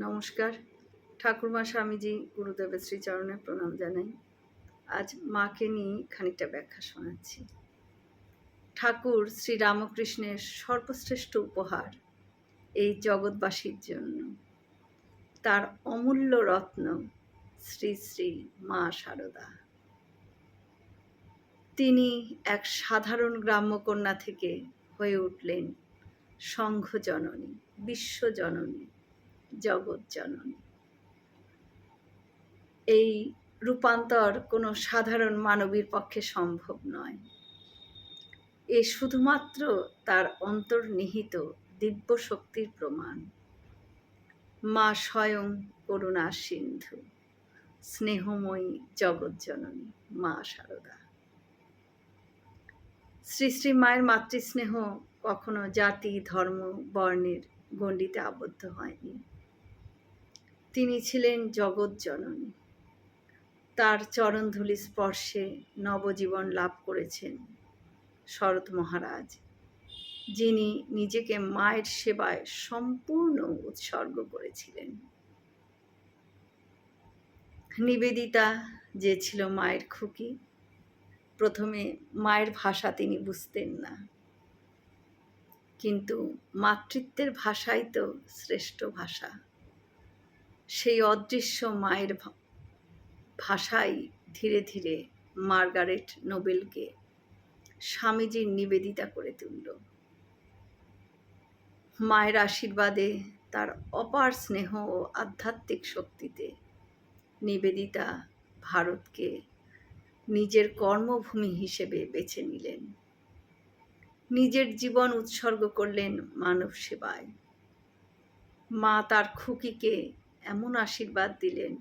নমস্কার। ঠাকুরমা স্বামীজি গুরুদেবের শ্রীচরণে প্রণাম জানাই। আজ মাকে নিয়ে খানিকটা ব্যাখ্যা শোনাচ্ছি। ঠাকুর শ্রী রামকৃষ্ণের সর্বশ্রেষ্ঠ উপহার এই জগৎবাসীর জন্য। তার অমূল্য রত্ন শ্রী শ্রী মা শারদা তিনি এক সাধারণ গ্রাম্যকন্যা থেকে হয়ে উঠলেন সংঘ জননী বিশ্বজননী। জগৎ জননী এই রূপান্তর কোনো সাধারণ মানবীর পক্ষে সম্ভব নয়। এ শুধুমাত্র তার অন্তর্নিহিত দিব্য শক্তির প্রমাণ। মা স্বয়ং করুণা সিন্ধু, স্নেহময়ী জগৎজননী মা শারদা শ্রী শ্রী মায়ের মাতৃস্নেহ কখনো জাতি, ধর্ম, বর্ণের গণ্ডিতে আবদ্ধ হয়নি। তিনি ছিলেন জগৎ জননী। তার চরণধুলি স্পর্শে নবজীবন লাভ করেছেন শরৎ মহারাজ, যিনি নিজেকে মায়ের সেবায় সম্পূর্ণ উৎসর্গ করেছিলেন। নিবেদিতা যে ছিল মায়ের খুকি, প্রথমে মায়ের ভাষা তিনি বুঝতেন না। কিন্তু মাতৃত্বের ভাষাই তো শ্রেষ্ঠ ভাষা। সেই অদৃশ্য মায়ের ভাষাই ধীরে ধীরে মার্গারেট নোবেলকে স্বামীজির নিবেদিতা করে তুলল। মায়ের আশীর্বাদে তার অপার স্নেহ ও আধ্যাত্মিক শক্তিতে নিবেদিতা ভারতকে নিজের কর্মভূমি হিসেবে বেছে নিলেন। নিজের জীবন উৎসর্গ করলেন মানব সেবায়। মা তার খুকিকে এমন আশীর্বাদ দিলেন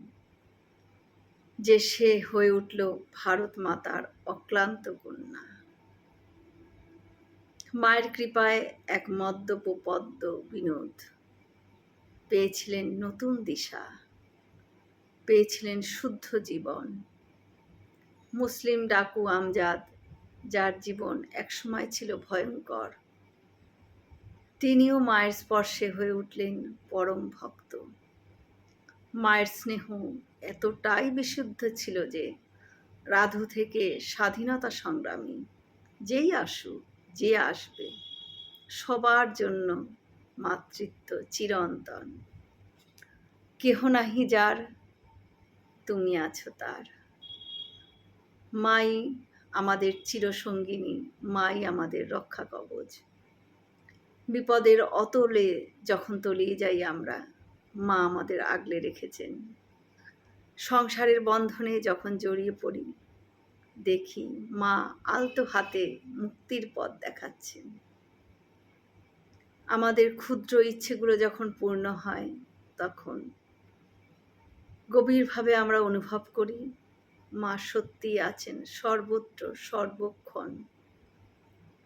যে সে হয়ে উঠল ভারত মাতার অক্লান্ত কন্যা। মায়ের কৃপায় এক মদ্যপ পদ্ম বিনোদ। পেয়েছিলেন নতুন দিশা, পেয়েছিলেন শুদ্ধ জীবন। মুসলিম ডাকু আমজাদ, যার জীবন একসময় ছিল ভয়ঙ্কর, তিনিও মায়ের স্পর্শে হয়ে উঠলেন পরম ভক্ত। মায়ের স্নেহ এতটাই বিশুদ্ধ ছিল যে রাধু থেকে স্বাধীনতা সংগ্রামী, যেই আসুক, যে আসবে, সবার জন্য মাতৃত্ব চিরন্তন। কেহ নাহি যার, তুমি আছো তার। মাই আমাদের চিরসঙ্গিনী, মাই আমাদের রক্ষা কবচ বিপদের অতলে যখন তলিয়ে যাই আমরা মা আমাদের আগলে রেখেছেন। সংসারের বন্ধনে যখন জড়িয়ে পড়ি, দেখি মা আলতো হাতে মুক্তির পথ দেখাচ্ছেন। আমাদের ক্ষুদ্র ইচ্ছেগুলো যখন পূর্ণ হয়, তখন গভীরভাবে আমরা অনুভব করি, মা সত্যিই আছেন সর্বত্র সর্বক্ষণ।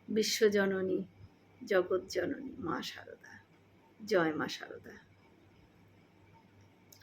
বিশ্বজননী, জগৎজননী, মা শারদা জয় মা শারদা